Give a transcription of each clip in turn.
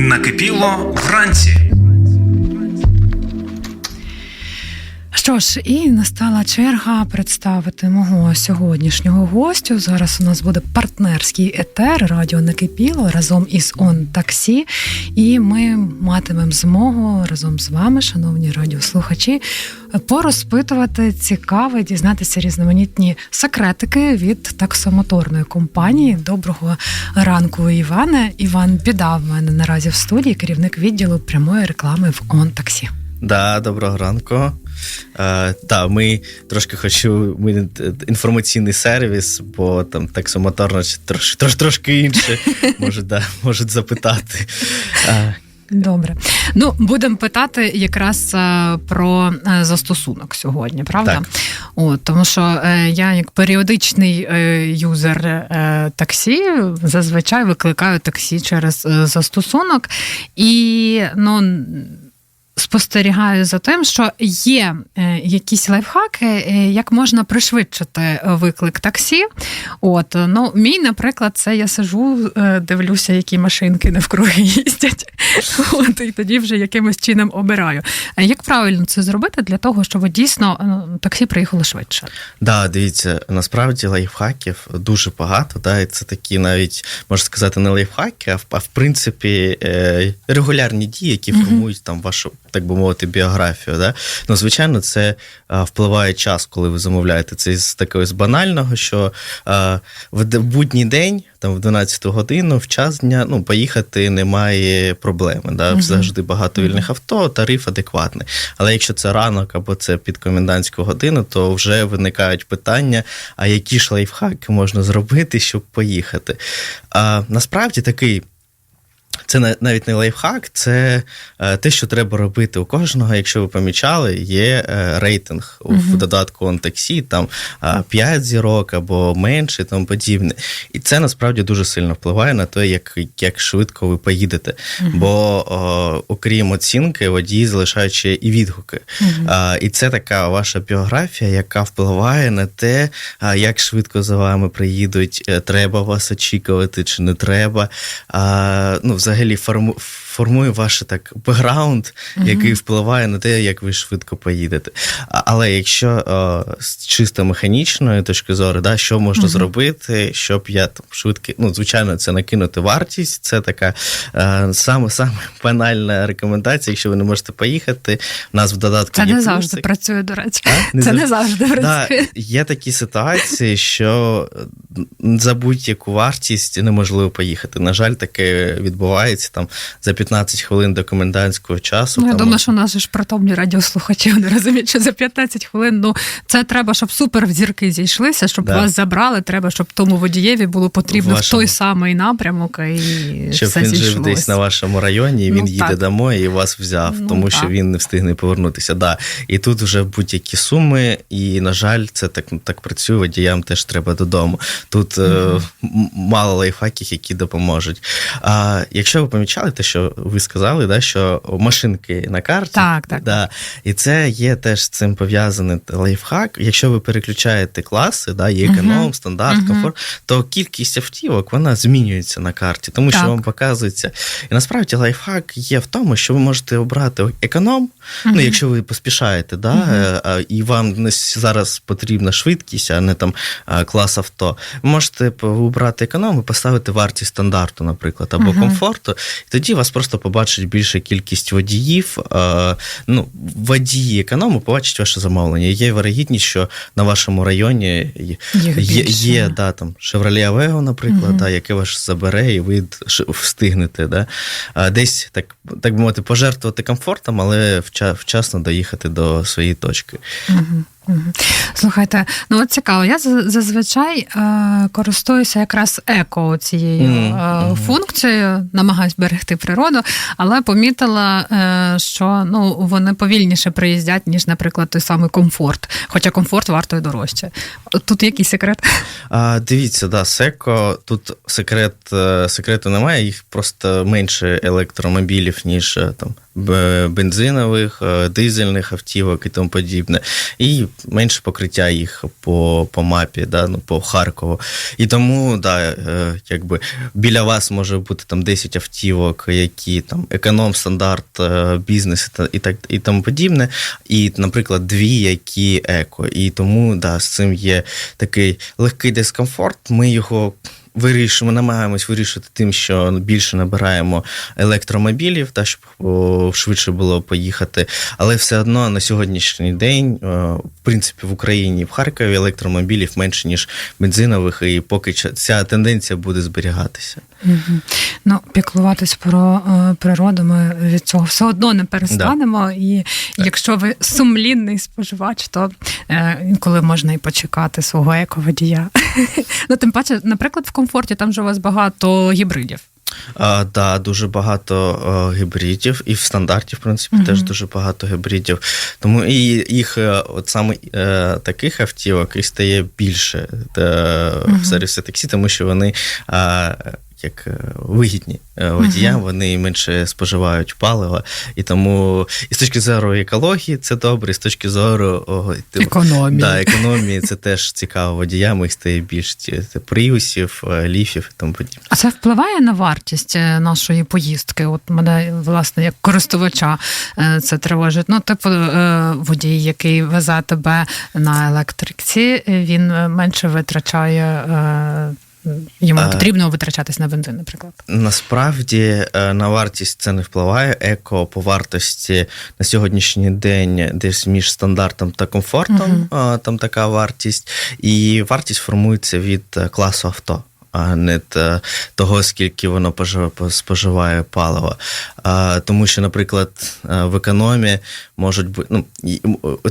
Накипіло вранці. Що ж, і настала черга представити мого сьогоднішнього гостю. Зараз у нас буде партнерський етер Радіо Накипіло разом із Он Таксі. І ми матимемо змогу разом з вами, шановні радіослухачі, порозпитувати цікаве, дізнатися різноманітні секретики від таксомоторної компанії. Доброго ранку, Іване. Іван Біда в мене наразі в студії, керівник відділу прямої реклами в Он Таксі. Да, доброго ранку. Е, та, ми трошки хочу ми інформаційний сервіс, бо там таксомоторно трош, трош, трошки інше можуть, да, можуть запитати. Е, Добре. Ну, будемо питати якраз е, про е, застосунок сьогодні, правда? Так. От, тому що е, я, як періодичний е, юзер е, таксі, зазвичай викликаю таксі через е, застосунок. І ну. Спостерігаю за тим, що є е, якісь лайфхаки, е, як можна пришвидшити виклик таксі. От ну мій, наприклад, це я сижу, е, дивлюся, які машинки навкруги їздять. От і тоді вже якимось чином обираю. Як правильно це зробити для того, щоб дійсно ну, таксі приїхало швидше? Да, дивіться, насправді лайфхаків дуже багато. Да, і це такі навіть можна сказати, не лайфхаки, а в, а в принципі е, регулярні дії, які формують там вашу. Так би мовити, біографію. Да? Ну, звичайно, це а, впливає час, коли ви замовляєте. Це з такого з банального, що а, в будній день, там в 12 годину, в час дня ну, поїхати немає проблеми. Да? Мгм. Завжди багато вільних авто, тариф адекватний. Але якщо це ранок або це під комендантську годину, то вже виникають питання: а які ж лайфхаки можна зробити, щоб поїхати? А, насправді такий. Це на- навіть не лайфхак, це е, те, що треба робити у кожного. Якщо ви помічали, є е, рейтинг в додатку OnTaxi, там е, 5 зірок або менше, і тому подібне. І це насправді дуже сильно впливає на те, як, як швидко ви поїдете. Бо о, окрім оцінки, водії залишають ще і відгуки. І це така ваша біографія, яка впливає на те, як швидко за вами приїдуть, е, треба вас очікувати чи не треба. Ну, взагалі reliform формує ваш так бекграунд, який впливає на те, як ви швидко поїдете. Але якщо о, з чисто механічної точки зору, да, що можна зробити, щоб я там швидко, ну, звичайно, це накинути вартість. Це така е, саме саме банальна рекомендація. Якщо ви не можете поїхати, у нас в додатку Це є не завжди працює, до речі. А? Не Це завжди. не завжди Да, працює. є такі ситуації, що за будь-яку вартість неможливо поїхати. На жаль, таке відбувається там за 15 хвилин до комендантського часу. Ну, я там, думаю, що у нас ж притомні радіослухачі вони розуміють, що за 15 хвилин ну це треба, щоб супер зірки зійшлися, щоб Да. вас забрали. Треба, щоб тому водієві було потрібно в той самий напрямок і Щоб все він жив десь на вашому районі, і він Ну, їде так. домой і вас взяв, Ну, тому так. що він не встигне повернутися. Да. І тут вже будь-які суми, і, на жаль, це так, так працює, водіям теж треба додому. Тут е, мало лайфхаків, які допоможуть. А якщо ви помічали те, що ви сказали, да, що машинки на карті, Так, так. Да, і це є теж з цим пов'язаний лайфхак. Якщо ви переключаєте класи, да, є економ, Мгм. стандарт, Мгм. комфорт, то кількість автівок вона змінюється на карті, тому що вам показується. І насправді лайфхак є в тому, що ви можете обрати економ, Мгм. ну якщо ви поспішаєте, да, е, і вам зараз потрібна швидкість, а не там клас авто. Ви можете обрати економ і поставити вартість стандарту, наприклад, або комфорту. І тоді вас просто побачить більша кількість водіїв. е, Ну, водії економу побачать ваше замовлення. Є вирогідність, що на вашому районі є, є, є да, там Chevrolet Aveo, наприклад, да, яке вас забере, і ви встигнете. Да? Десь так, так би мовити, пожертвувати комфортом, але вча- вчасно доїхати до своєї точки. Мгм. Слухайте, ну от цікаво. Я зазвичай е, користуюся якраз еко цією е, мгм. функцією, намагаюсь берегти природу, але помітила, е, що ну вони повільніше приїздять, ніж, наприклад, той самий комфорт. Хоча комфорт вартує дорожче. Тут який секрет? А, дивіться, да, Секо, тут секрет, е, секрету немає, їх просто менше електромобілів, ніж е, там бензинових, е, дизельних автівок і тому подібне, і менше покриття їх по, по мапі, да, ну, по Харкову. І тому, да, е, якби біля вас може бути там 10 автівок, які там економ, стандарт, е, бізнес і так і тому подібне. І, наприклад, дві, які еко. І тому да, з цим є такий легкий дискомфорт. Ми його. Вирішуємо, намагаємось вирішити тим, що більше набираємо електромобілів, та щоб швидше було поїхати. Але все одно на сьогоднішній день, в принципі, в Україні, в Харкові електромобілів менше ніж бензинових, і поки ця тенденція буде зберігатися. Ну, піклуватись про е, природу ми від цього все одно не перестанемо. І якщо ви сумлінний споживач, то е, інколи можна і почекати свого еководія. ну, тим паче, наприклад, в комфорті там же у вас багато гібридів. А, да, дуже багато е, гібридів, і в стандарті, в принципі, Мгм. теж дуже багато гібридів. Тому і їх е, от саме е, таких автівок і стає більше е, Мгм. в сервісі таксі, тому що вони. е, як е, вигідні е, водіям, Мгм. вони менше споживають палива, і тому і з точки зору екології це добре, і з точки зору о, Економії. Да, економії це теж цікаво водіям, їх стає це приусів, е, ліфів і тому подібне. А це впливає на вартість нашої поїздки? От мене, власне, як користувача це тривожить. Ну, типу, водій, який везе тебе на електриці, він менше витрачає. Йому не потрібно витрачатись на бензин, наприклад. Насправді е, на вартість це не впливає. Еко по вартості на сьогоднішній день десь між стандартом та комфортом. е, Там така вартість, і вартість формується від е, класу авто. А не того, скільки воно пожив- споживає палива. Тому що, наприклад, е, в економі можуть бути ну,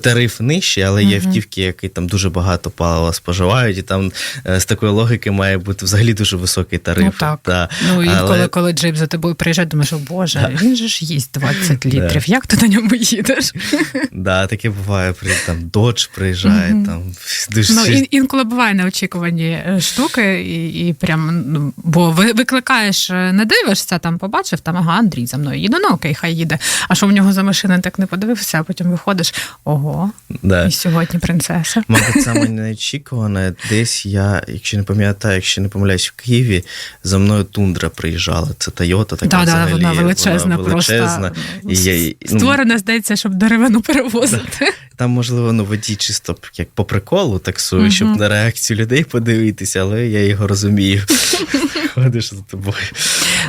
тариф нижчий, але є автівки, які там дуже багато палива споживають, і там е, з такої логіки має бути взагалі дуже високий тариф. Ну, так. Да. Ну, інколи, Але- коли джип за тобою приїжджає, думаєш, о Боже, він же ж їсть 20 літрів. Як ти на ньому їдеш? Да, таке буває, там додж приїжджає, там дуже Ну, ін- інколи буває неочікувані е, штуки, і, і прям, ну, бо ви викликаєш, е, не дивишся, там побачив, там ага, Андрій за мною їде, ну окей, хай їде. А що в нього за машина, так не подивився, а потім виходиш, ого, да. і сьогодні принцеса. Мабуть, саме неочікуване, десь я, якщо не пам'ятаю, якщо не помиляюсь, в Києві за мною тундра приїжджала. Це Тойота, така Да, да, взагалі, вона величезна, величезна. просто І я, ну, створена, здається, щоб деревину перевозити. Там, можливо, ну, водій чисто як по приколу таксує, щоб на реакцію людей подивитися, але я його розумію. Ходиш за тобою.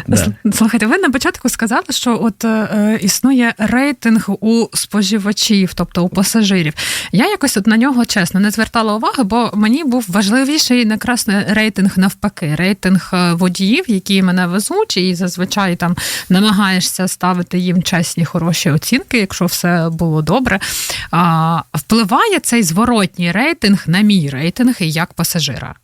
Да. Слухайте, ви на початку сказали, що от е, існує рейтинг у споживачів, тобто у пасажирів. Я якось от на нього чесно не звертала уваги, бо мені був важливіший якраз рейтинг навпаки, рейтинг е, водіїв, які мене везуть, і зазвичай там намагаєшся ставити їм чесні хороші оцінки, якщо все було добре. А, впливає цей зворотній рейтинг на мій рейтинг і як пасажира.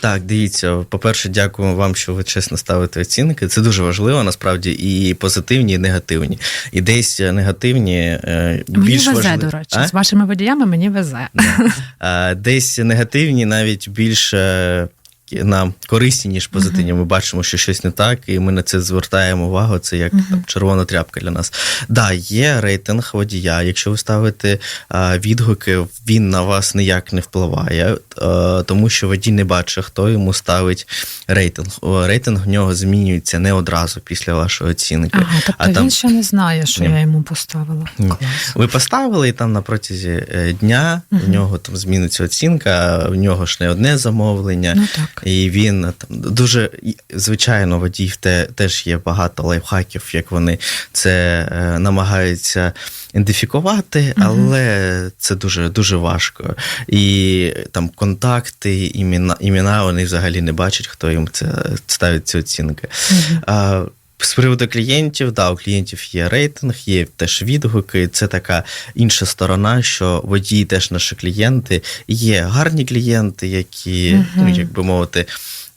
Так, дивіться, по-перше, дякуємо вам, що ви чесно ставите оцінки. Це дуже важливо, насправді, і позитивні, і негативні. І десь негативні е, Мені більш везе, важливі. до речі, А? з вашими водіями мені везе. Десь негативні навіть більш е, нам корисні, ніж позитивні. Ми бачимо, що щось не так, і ми на це звертаємо увагу. Це як там, червона тряпка для нас. Да, є рейтинг водія. Якщо ви ставите а, відгуки, він на вас ніяк не впливає, е, тому що водій не бачить, хто йому ставить рейтинг. О, Рейтинг в нього змінюється не одразу після вашої оцінки. Ага, тобто а він там ще не знає, що Ні. я йому поставила. Ні. Клас. ви поставили, і там на протязі е, дня в нього там зміниться оцінка, в нього ж не одне замовлення. Ну так. І він е, там дуже звичайно, водіїв те, теж є багато лайфхаків, як вони це е, намагаються ідентифікувати, але це дуже дуже важко. І там контакти, імена, імена вони взагалі не бачать, хто їм це ставить ці оцінки. Мгм. А, з приводу клієнтів, да, у клієнтів є рейтинг, є теж відгуки. Це така інша сторона, що водії теж наші клієнти. Є гарні клієнти, які, Мгм. ну, як би мовити,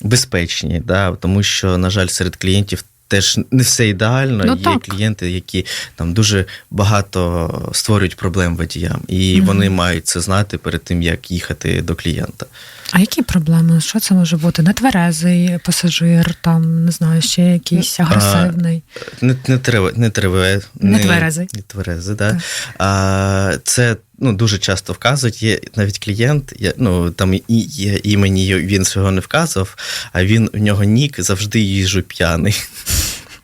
безпечні, да, тому що, на жаль, серед клієнтів теж не все ідеально. Ну, Є так. клієнти, які там дуже багато створюють проблем водіям, і Мгм. вони мають це знати перед тим, як їхати до клієнта. А які проблеми? Що це може бути? Нетверезий пасажир, там не знаю, ще якийсь агресивний. Не, не, триве, не, триве, Нетверезий. Не тверезий, да. А, це ну, дуже часто вказують. Є навіть клієнт, я, ну, там і, є імені він свого не вказував, а він у нього нік завжди їжджу п'яний.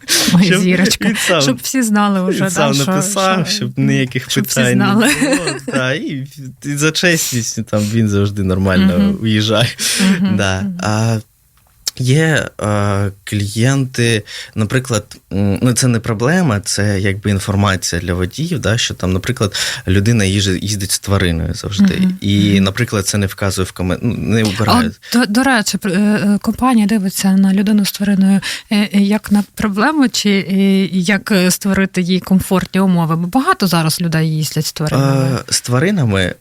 Ой, Щоб зірочка. сам- Щоб всі знали вже, Він сам да, написав, що- щоб ніяких щоб всі питань знали. не було. Та, і, і за чесність там він завжди нормально уїжджає. Да. А, Є е, клієнти, наприклад, ну це не проблема, це якби інформація для водіїв, да, що там, наприклад, людина їздить з твариною завжди. Мгм, І, наприклад, це не вказує в комент, ну, не от, до, до речі, е, е, компанія дивиться на людину з твариною е, як на проблему, чи як створити їй комфортні умови? Бо багато зараз людей їздять з тваринами. З тваринами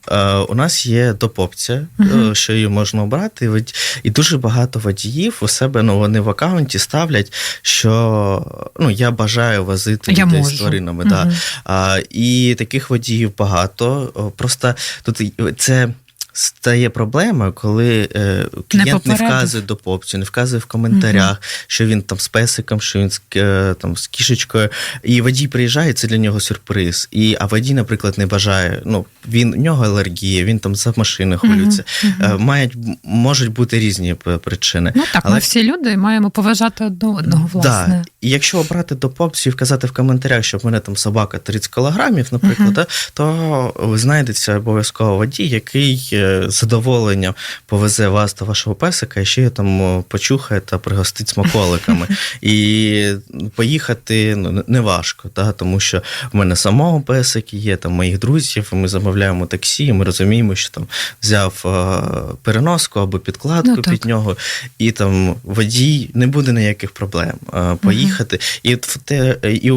у нас є доп-опція, е, що її можна обрати. І дуже багато водіїв у себе ну, вони в аккаунті ставлять, що ну, я бажаю возити Я людей можу. з тваринами. Угу. Да. А, і таких водіїв багато. Просто тут це. Стає проблема, коли е, клієнт не, попередив. вказує до попцю, не вказує в коментарях, що він там з песиком, що він з, е, там, з кішечкою. І водій приїжджає, це для нього сюрприз. І, а водій, наприклад, не бажає. Ну, він, у нього алергія, він там за машини хвилюється. Мгм. Е, Мають, можуть бути різні причини. Ну так, ми всі люди маємо поважати одне одного, власне. Да. І якщо обрати до попців і вказати в коментарях, що в мене там собака 30 кілограмів, наприклад, то знайдеться обов'язково водій, який е, задоволенням повезе вас та вашого песика і ще там почухає та пригостить смаколиками. І поїхати ну, не важко, да, тому що в мене самого песик є, там моїх друзів, ми замовляємо таксі, ми розуміємо, що там взяв е, переноску або підкладку Ну, під нього, і там водій не буде ніяких проблем е, поїхати. І те, і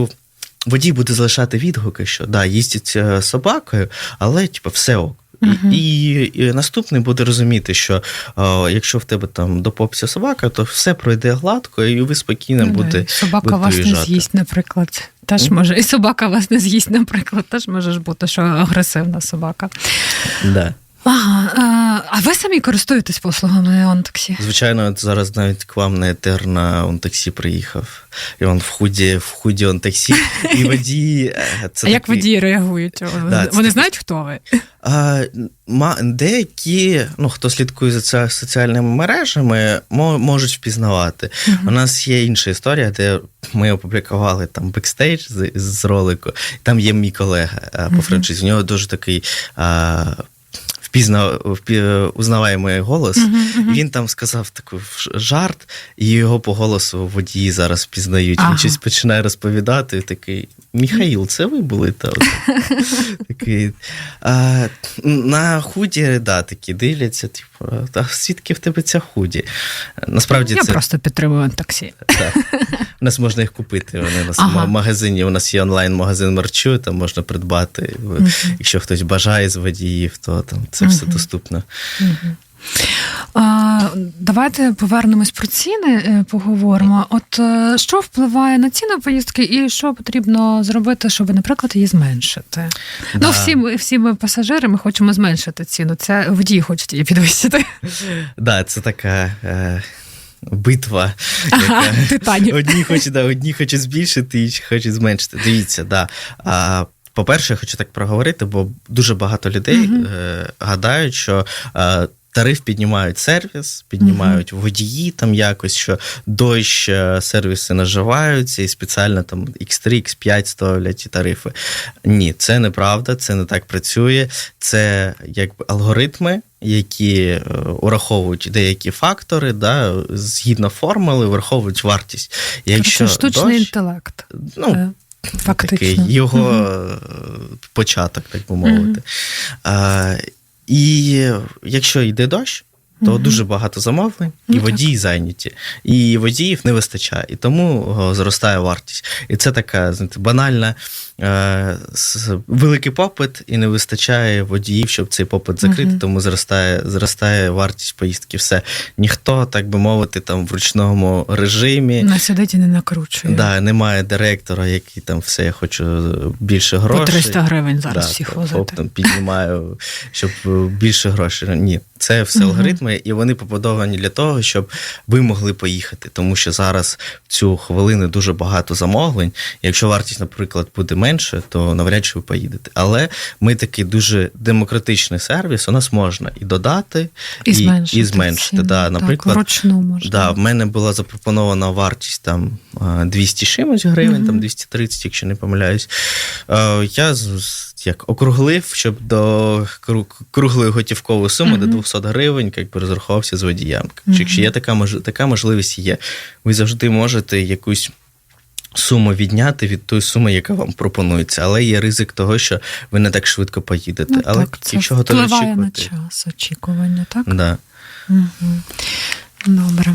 водій буде залишати відгуки, що да, їздять е, собакою, але типу, все ок. Мгм. І, і наступний буде розуміти, що о, якщо в тебе там до попсі собака, то все пройде гладко, і ви спокійно Ну, будете. собака будете вас не з'їсть, наприклад. Теж Мгм. може, і собака вас не з'їсть, наприклад. Теж може ж бути, що агресивна собака. Да. Ага, а, а ви самі користуєтесь послугами Онтаксі? Звичайно, зараз навіть к вам на етер на он таксі приїхав. І он в худі, в худі он таксі, і водій. е, Це а як водії реагують? Да, Вони знають, хто ви? А, деякі, ну хто слідкує за соціальними мережами, можуть впізнавати. У нас є інша історія, де ми опублікували там бекстейдж з, з ролику. Там є мій колега а, по франшизі. У нього дуже такий. А, Впізна, впі, узнаваємий голос, він там сказав такий жарт, і його по голосу водії зараз впізнають. Ага. Він щось починає розповідати. Такий Міхаїл, це ви були там? Такий, а, на худі, да, такі дивляться, типу, та звідки в тебе ця худі? Насправді Я це просто підтримую Онтаксі. так. У нас можна їх купити. Вони у нас Ага. в магазині. У нас є онлайн-магазин мерчу, там можна придбати. Мгм. Якщо хтось бажає з водіїв, то там це все Мгм. доступно. А, давайте повернемось про ціни, е, поговоримо. От е, що впливає на ціну поїздки, і що потрібно зробити, щоб, наприклад, її зменшити? Да. Ну, всі ми, всі ми пасажири, ми хочемо зменшити ціну. Це водії хочуть її підвищити. Да, це така. Битва, Ага, яка одні хочуть, да, одні хочуть збільшити, інші хочуть зменшити. Дивіться, да. А, по-перше, я хочу так проговорити, бо дуже багато людей Мгм. е, гадають, що е, тариф піднімають сервіс, піднімають водії там якось, що дощ е, сервіси наживаються і спеціально там X3, X5 ставлять ті тарифи. Ні, це неправда, це не так працює. Це якби алгоритми. Які е, ураховують деякі фактори, да, згідно формули, враховують вартість. Якщо Це штучний дощ, інтелект. ну, Е, Фактично. такий його е, початок, так би мовити. А, і якщо йде дощ, то Мгм. дуже багато замовлень, і Ну, так. водії зайняті, і водіїв не вистачає, і тому зростає вартість. І це така знаєте, банальна великий попит, і не вистачає водіїв, щоб цей попит закрити, Мгм. тому зростає, зростає вартість поїздки. Все ніхто, так би мовити, там в ручному режимі. Не сидить і не накручує. Да, немає директора, який там все, я хочу більше По грошей. 300 гривень зараз Да, всіх хоп, возити. там піднімаю, щоб е, більше грошей. Ні, це все Мгм. алгоритми, і вони побудовані для того, щоб ви могли поїхати. Тому що зараз в цю хвилину дуже багато замовлень. Якщо вартість, наприклад, буде менше, то навряд чи ви поїдете. Але ми такий дуже демократичний сервіс. У нас можна і додати, І зменшити. і зменшити. Да, Так, наприклад, вручну можна. Да, в мене була запропонована вартість там е, 200 чимось гривень, Мгм. там 230, якщо не помиляюсь. Е, Я як округлив, щоб до круглої готівкової суми Мгм. до 200 гривень як би розрахувався з водієм. Мгм. Якщо є така, така можливість є, ви завжди можете якусь. Суму відняти від тої суми, яка вам пропонується, але є ризик того, що ви не так швидко поїдете. Ну, але так, це готові впливає на час очікування, так? да. Угу. Добре.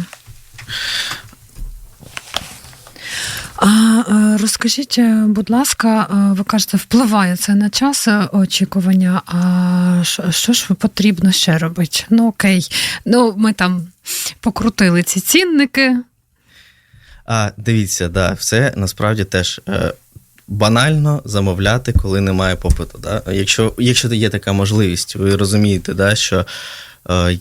А е, розкажіть, е, будь ласка, е, ви кажете, впливає це на час очікування. А що, що ж потрібно ще робити? Ну окей, ну ми там покрутили ці цінники. А дивіться, да, все насправді теж е, банально замовляти, коли немає попиту. Да? Якщо, якщо є така можливість, ви розумієте, да, що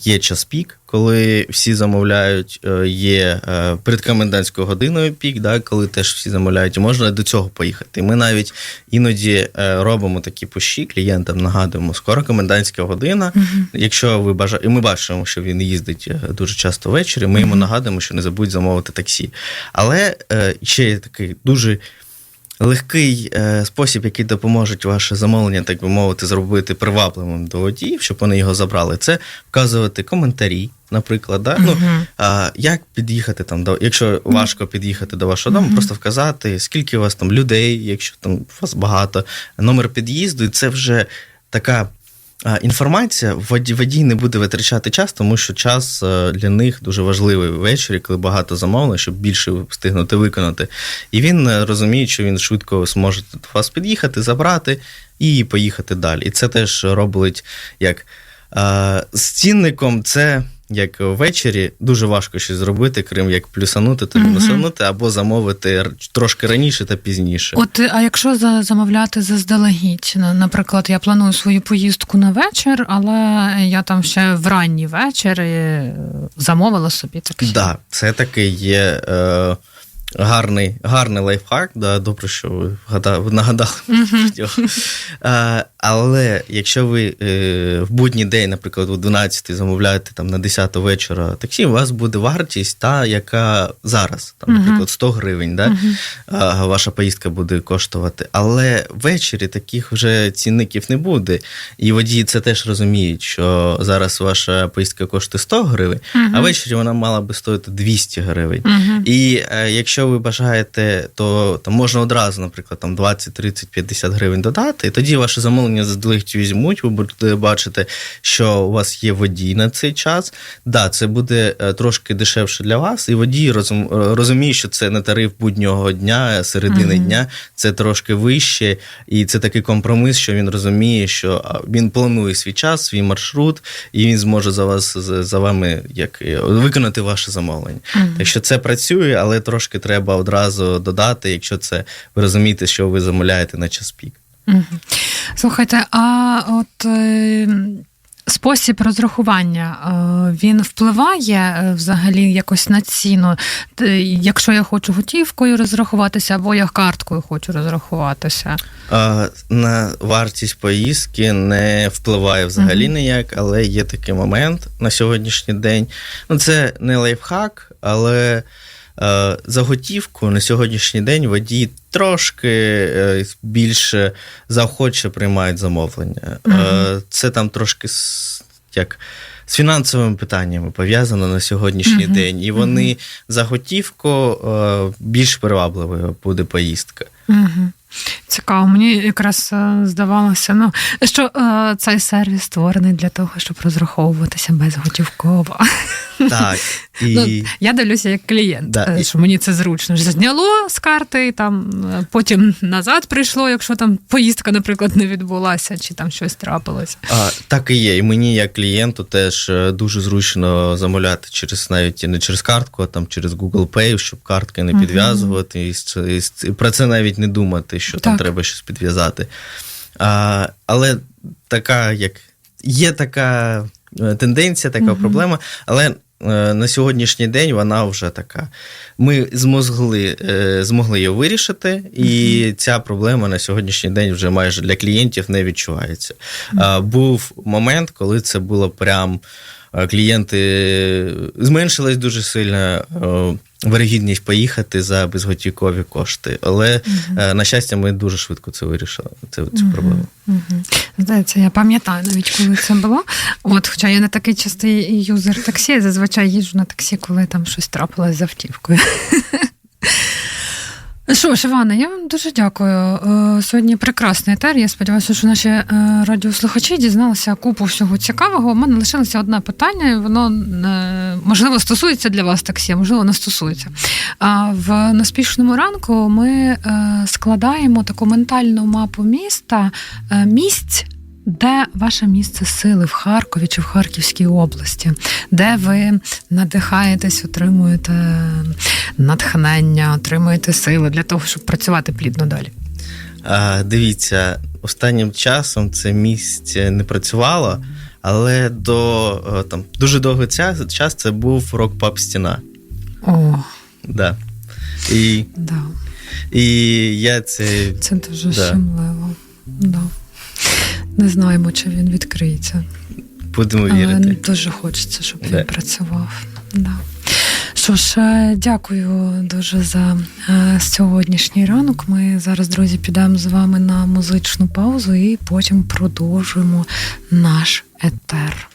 є час пік, коли всі замовляють, е, є е, перед комендантською годиною пік, да, коли теж всі замовляють, і можна до цього поїхати. Ми навіть іноді е, робимо такі пущі, клієнтам нагадуємо, скоро комендантська година. Мгм. Якщо ви бажаєте, і ми бачимо, що він їздить е, дуже часто ввечері, ми йому нагадуємо, що не забудь замовити таксі. Але е, ще є такий дуже легкий е, спосіб, який допоможе ваше замовлення, так би мовити, зробити привабливим до водіїв, щоб вони його забрали. Це вказувати коментарі, наприклад. Да? Ну, а, як під'їхати там до, якщо важко під'їхати до вашого дому, просто вказати, скільки у вас там людей, якщо там у вас багато, номер під'їзду, і це вже така. Інформація водій, не буде витрачати час, тому що час е, для них дуже важливий ввечері, коли багато замовлень, щоб більше встигнути виконати. І він е, розуміє, що він швидко зможе до вас під'їхати, забрати і поїхати далі. І це теж робить як е, з цінником, це як ввечері дуже важко щось зробити, крім як плюсанути та мінусанути, або замовити трошки раніше та пізніше. От, а якщо за, замовляти заздалегідь, наприклад, я планую свою поїздку на вечір, але я там ще в ранній вечір е, замовила собі так, Да, це таки є е, гарний, гарний лайфхак. Да, добре, що ви вгада- нагадали. Е, але якщо ви е, в будній день, наприклад, о 12 замовляєте там на 10 вечора таксі, у вас буде вартість та, яка зараз, там, наприклад, 100 гривень. Да? Ваша поїздка буде коштувати. Але ввечері таких вже цінників не буде. І водії це теж розуміють, що зараз ваша поїздка коштує 100 гривень, а ввечері вона мала би стоїти 200 гривень. І е, якщо ви бажаєте, то там можна одразу, наприклад, там 20, 30, 50 гривень додати, і тоді ваше замовлення заздалегідь візьмуть, ви будете бачити, що у вас є водій на цей час. Да, це буде е, трошки дешевше для вас, і водій розум, розуміє, що це не тариф буднього дня, середини Мгм. дня, це трошки вище, і це такий компроміс, що він розуміє, що він планує свій час, свій маршрут, і він зможе за вас за вами як е, виконати ваше замовлення. Мгм. Так що це працює, але трошки треба одразу додати, якщо це ви розумієте, що ви замовляєте на час пік. Слухайте, а от е, спосіб розрахування е, він впливає е, взагалі якось на ціну, якщо я хочу готівкою розрахуватися, або я карткою хочу розрахуватися. На вартість поїздки не впливає взагалі Мгм. ніяк, але є такий момент на сьогоднішній день. Ну, це не лайфхак, але за готівку на сьогоднішній день водії трошки е, більше заохоче приймають замовлення. Е, це там трошки як. З фінансовими питаннями пов'язано на сьогоднішній Мгм. день, і вони за готівку е, більш привабливою буде поїздка. Угу. Цікаво, мені якраз е, здавалося, ну що е, цей сервіс створений для того, щоб розраховуватися безготівково. Так. І... Ну, я дивлюся як клієнт, Да, е, що мені це зручно. Зняло з карти, там е, потім назад прийшло, якщо там поїздка, наприклад, не відбулася, чи там щось трапилося. А, так і є. І мені, як клієнту, теж е, дуже зручно замовляти через навіть не через картку, а там через Google Pay, щоб картки не підв'язувати, і, з- і з- і про це навіть не думати, що там треба щось підв'язати. А, але така, як є така тенденція, така Мгм. проблема, але. Е, На сьогоднішній день вона вже така. Ми змогли, е, змогли її вирішити, і ця проблема на сьогоднішній день вже майже для клієнтів не відчувається. А, Був момент, коли це було прям е, клієнти зменшилась дуже сильно е, вирогідність поїхати за безготівкові кошти. Але, е, на щастя, ми дуже швидко це вирішили. Це цю Мгм. проблему. Мгм. Здається, я пам'ятаю навіть, коли це було. От, хоча я не такий частий юзер таксі, я зазвичай їжджу на таксі, коли там щось трапилось з автівкою. Що ж, Івана, я вам дуже дякую. Е, Сьогодні прекрасний етер. Я сподіваюся, що наші е, радіослухачі дізналися купу всього цікавого. У мене лишилося одне питання, і воно е, можливо стосується для вас таксі, а можливо, не стосується. А в неспішному ранку ми складаємо таку ментальну мапу міста місць. Де ваше місце сили в Харкові чи в Харківській області, де ви надихаєтесь, отримуєте натхнення, отримуєте сили для того, щоб працювати плідно далі? А, дивіться, останнім часом це місце не працювало, але до е, там дуже довгий час, час це був рок-пап стіна. О, Да. І, да, і я це. це дуже Да. щемливо. Да. Не знаємо, чи він відкриється. Будемо Але вірити. дуже хочеться, щоб Да. він працював. Да. Що ж, е, дякую дуже за е, сьогоднішній ранок. Ми зараз, друзі, підемо з вами на музичну паузу і потім продовжуємо наш етер.